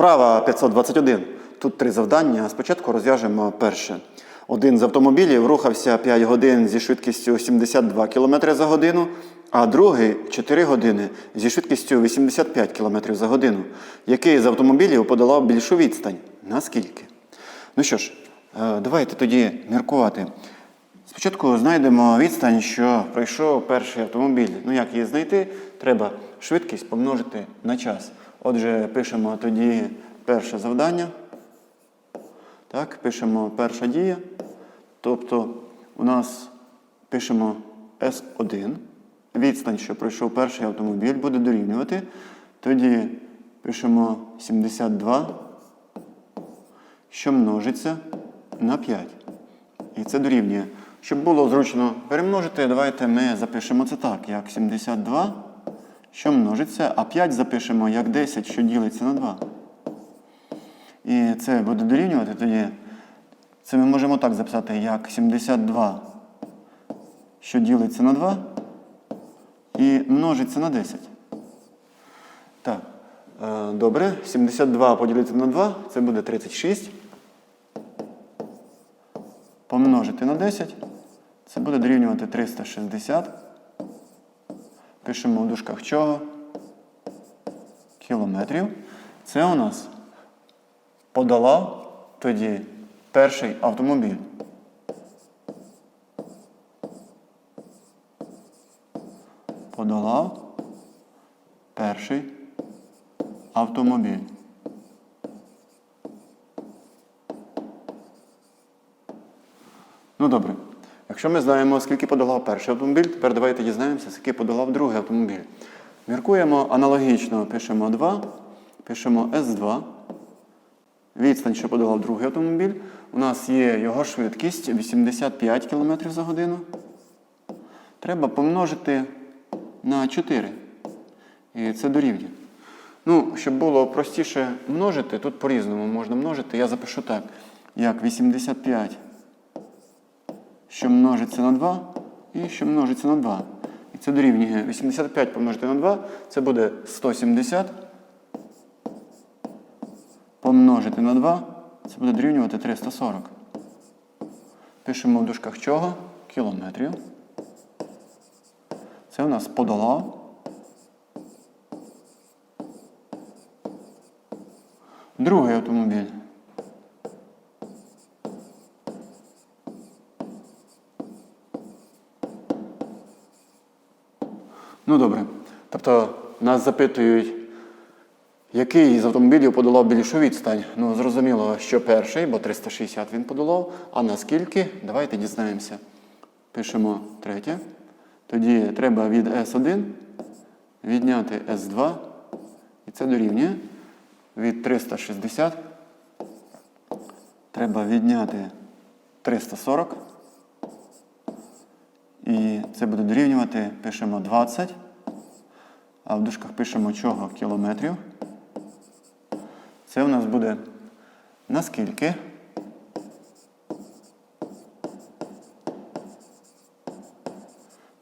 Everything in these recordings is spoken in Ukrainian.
Вправа 521. Тут три завдання. Спочатку розв'яжемо перше. Один з автомобілів рухався 5 годин зі швидкістю 72 км за годину, а другий 4 години зі швидкістю 85 км за годину. Який з автомобілів подолав більшу відстань? Наскільки? Ну що ж, е, давайте тоді міркувати. Спочатку знайдемо відстань, що пройшов перший автомобіль. Ну як її знайти? Треба швидкість помножити на час. Отже, пишемо тоді перше завдання. Так, пишемо перша дія. Тобто у нас пишемо S1. Відстань, що пройшов перший автомобіль, буде дорівнювати. Тоді пишемо 72, що множиться на 5. І це дорівнює. Щоб було зручно перемножити, давайте ми запишемо це так, як 72, що множиться, а 5 запишемо як 10, що ділиться на 2. І це буде дорівнювати тоді. Це ми можемо так записати, як 72, що ділиться на 2, і множиться на 10. Так, е, добре. 72 поділити на 2, це буде 36 помножити на 10, це буде дорівнювати 360. Пишемо в дужках чого? Кілометрів. Це у нас подолав тоді перший автомобіль. Подолав перший автомобіль. Ну добре. Якщо ми знаємо, скільки подолав перший автомобіль, тепер давайте дізнаємося, скільки подолав другий автомобіль. Міркуємо аналогічно, пишемо 2, пишемо S2. Відстань, що подолав другий автомобіль. У нас є його швидкість 85 км за годину. Треба помножити на 4. І це дорівнює. Ну, щоб було простіше множити, тут по-різному можна множити. Я запишу так, як 85 що множиться на 2 і що множиться на 2. І це дорівнює 85 помножити на 2, це буде 170. Помножити на 2, це буде дорівнювати 340. Пишемо в дужках чого? Кілометрів. Це у нас подолав. Другий автомобіль. Ну добре. Тобто нас запитують, який з автомобілів подолав більшу відстань. Ну, зрозуміло, що перший, бо 360 він подолав. А наскільки? Давайте дізнаємося. Пишемо третє. Тоді треба від S1 відняти S2. І це дорівнює. Від 360 треба відняти 340. І це буде дорівнювати, пишемо 20, а в дужках пишемо чого кілометрів. Це у нас буде наскільки?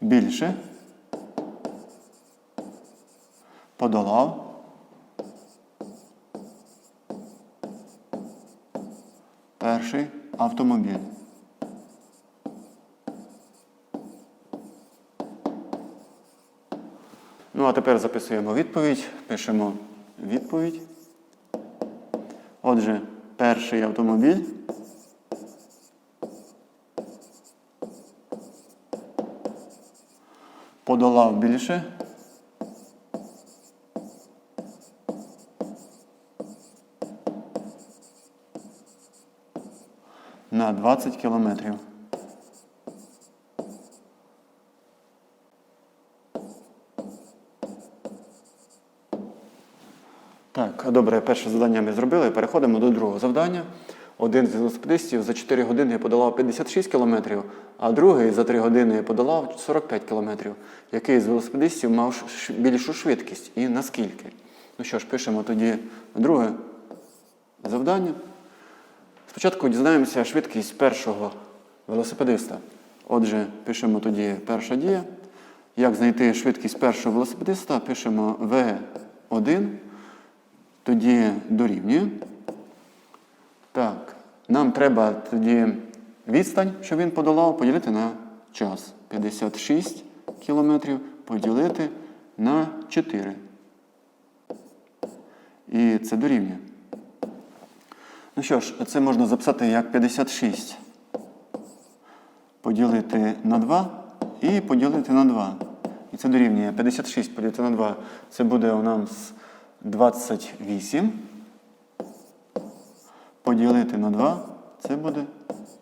Більше. Подолав. Перший автомобіль. Ну, а тепер записуємо відповідь, пишемо відповідь. Отже, перший автомобіль. Подолав більше. На 20 кілометрів. Так, добре, перше завдання ми зробили. Переходимо до другого завдання. Один з велосипедистів за 4 години подолав 56 кілометрів, а другий за 3 години подолав 45 кілометрів. Який з велосипедистів мав більшу швидкість і наскільки? Ну що ж, пишемо тоді друге завдання. Спочатку дізнаємося швидкість першого велосипедиста. Отже, пишемо тоді перша дія. Як знайти швидкість першого велосипедиста? Пишемо V1 тоді дорівнює. Так, нам треба тоді відстань, що він подолав, поділити на час. 56 кілометрів поділити на 4. І це дорівнює. Ну що ж, це можна записати як 56 поділити на 2 і поділити на 2. І це дорівнює 56 поділити на 2. Це буде у нас 28. Поділити на 2 це буде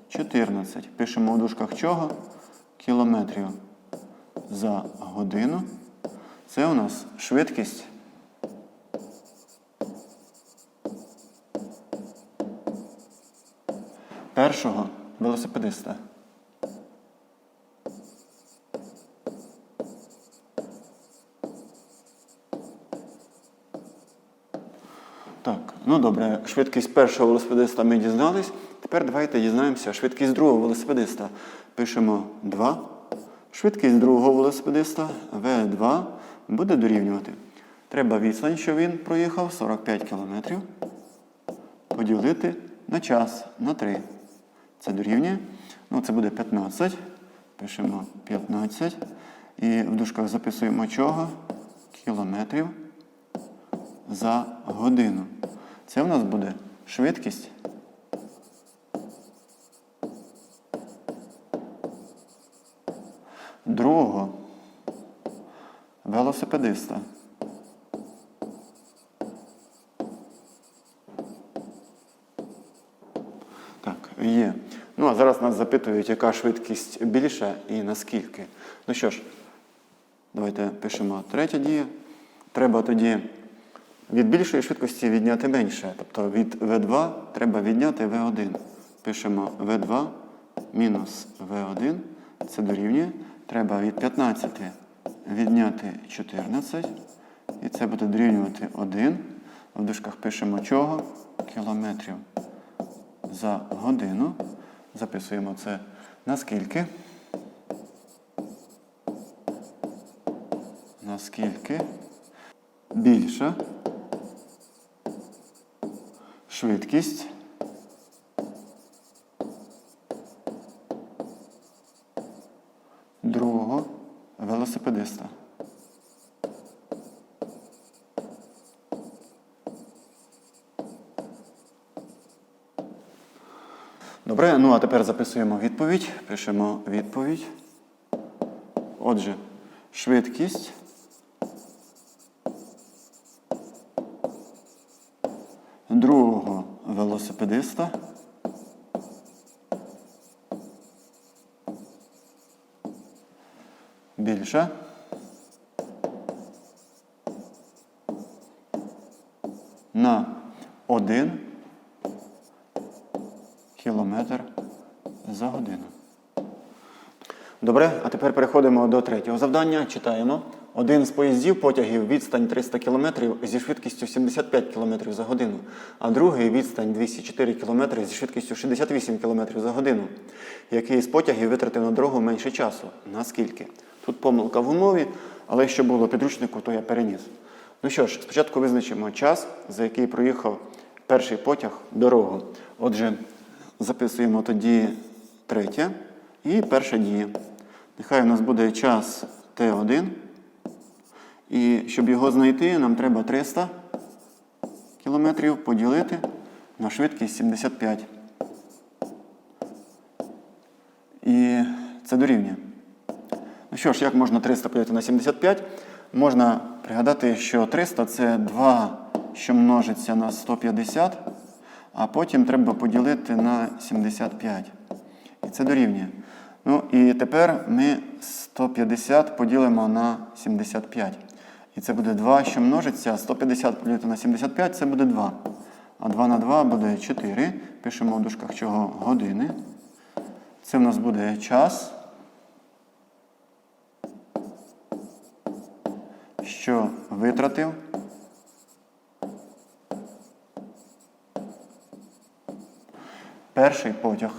14. Пишемо у дужках чого? Кілометрів за годину. Це у нас швидкість. Першого велосипедиста. Так, ну добре, швидкість першого велосипедиста ми дізнались. Тепер давайте дізнаємося швидкість другого велосипедиста. Пишемо 2. Швидкість другого велосипедиста V2 буде дорівнювати. Треба відстань, що він проїхав 45 км. Поділити на час на 3. Це дорівнює. Ну, це буде 15. Пишемо 15. І в дужках записуємо чого? Кілометрів за годину. Це в нас буде швидкість. Другого велосипедиста. Так, є. Ну а зараз нас запитують, яка швидкість більша і наскільки. Ну що ж, давайте пишемо третя дія. Треба тоді від більшої швидкості відняти менше. Тобто від V2 треба відняти V1. Пишемо V2 мінус V1. Це дорівнює. Треба від 15 відняти 14. І це буде дорівнювати 1. В дужках пишемо чого? Кілометрів за годину. Записуємо це наскільки. Наскільки більша швидкість другого велосипедиста. Добре, ну а тепер записуємо відповідь. Пишемо відповідь. Отже, швидкість другого велосипедиста більша на 1 кілометр за годину. Добре, а тепер переходимо до третього завдання. Читаємо. Один з поїздів потягів відстань 300 км зі швидкістю 75 км за годину, а другий відстань 204 км зі швидкістю 68 км за годину. Який з потягів витратив на дорогу менше часу? Наскільки? Тут помилка в умові, але що було підручнику, то я переніс. Ну що ж, спочатку визначимо час, за який проїхав перший потяг дорогу. Отже, записуємо тоді третє і перша дія. Нехай у нас буде час Т1. І щоб його знайти, нам треба 300 кілометрів поділити на швидкість 75. І це дорівнює. Ну що ж, як можна 300 поділити на 75? Можна пригадати, що 300 це 2, що множиться на 150, а потім треба поділити на 75. І це дорівнює. Ну і тепер ми 150 поділимо на 75. І це буде 2, що множиться. 150 поділити на 75 це буде 2. А 2 на 2 буде 4. Пишемо в дужках чого години. Це в нас буде час. Що витратив. Перший потяг.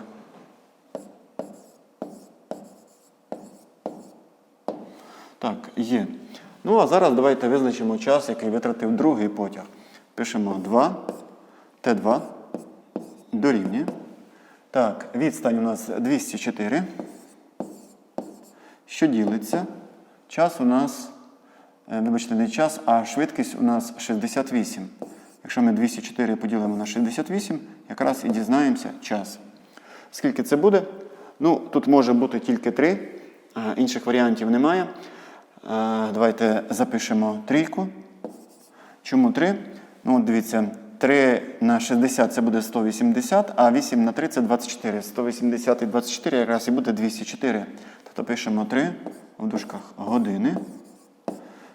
Так, є. Ну, а зараз давайте визначимо час, який витратив другий потяг. Пишемо 2, Т2 дорівнює. Так, відстань у нас 204. Що ділиться? Час у нас, е, вибачте, не час, а швидкість у нас 68. Якщо ми 204 поділимо на 68, якраз і дізнаємося час. Скільки це буде? Ну, тут може бути тільки 3, інших варіантів немає. Е, Давайте запишемо трійку. Чому 3? Ну, дивіться, 3 на 60 це буде 180, а 8 на 3 це 24. 180 і 24 якраз і буде 204. Тобто пишемо 3 в дужках години.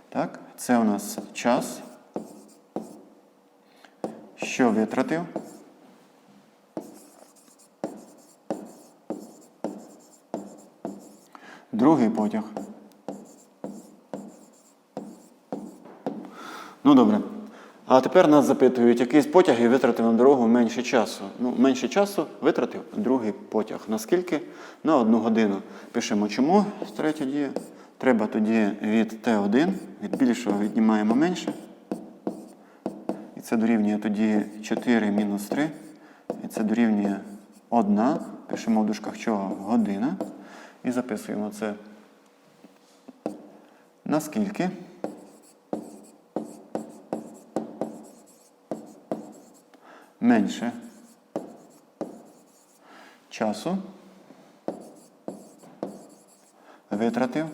Так, це у нас час. Що витратив? Другий потяг. Ну добре. А тепер нас запитують, який з потягів витратив на дорогу менше часу. Ну, менше часу витратив другий потяг. Наскільки? На одну годину. Пишемо чому третя дія. Треба тоді від Т1, від більшого віднімаємо менше. І це дорівнює тоді 4 мінус 3. І це дорівнює 1. Пишемо в дужках чого? Година. І записуємо це. Наскільки? Менше часу витратив.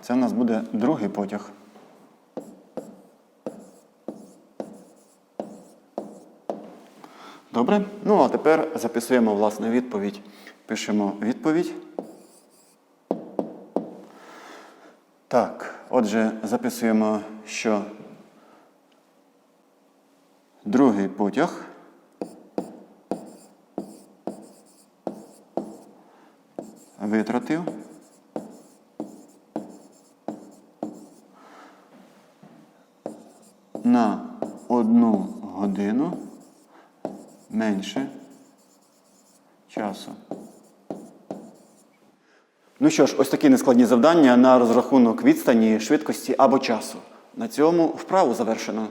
Це в нас буде другий потяг. Добре? Ну, а тепер записуємо власне відповідь. Пишемо відповідь. Так, отже, записуємо, що другий потяг витратив на одну годину менше часу. Ну що ж, ось такі нескладні завдання на розрахунок відстані, швидкості або часу. На цьому вправу завершено.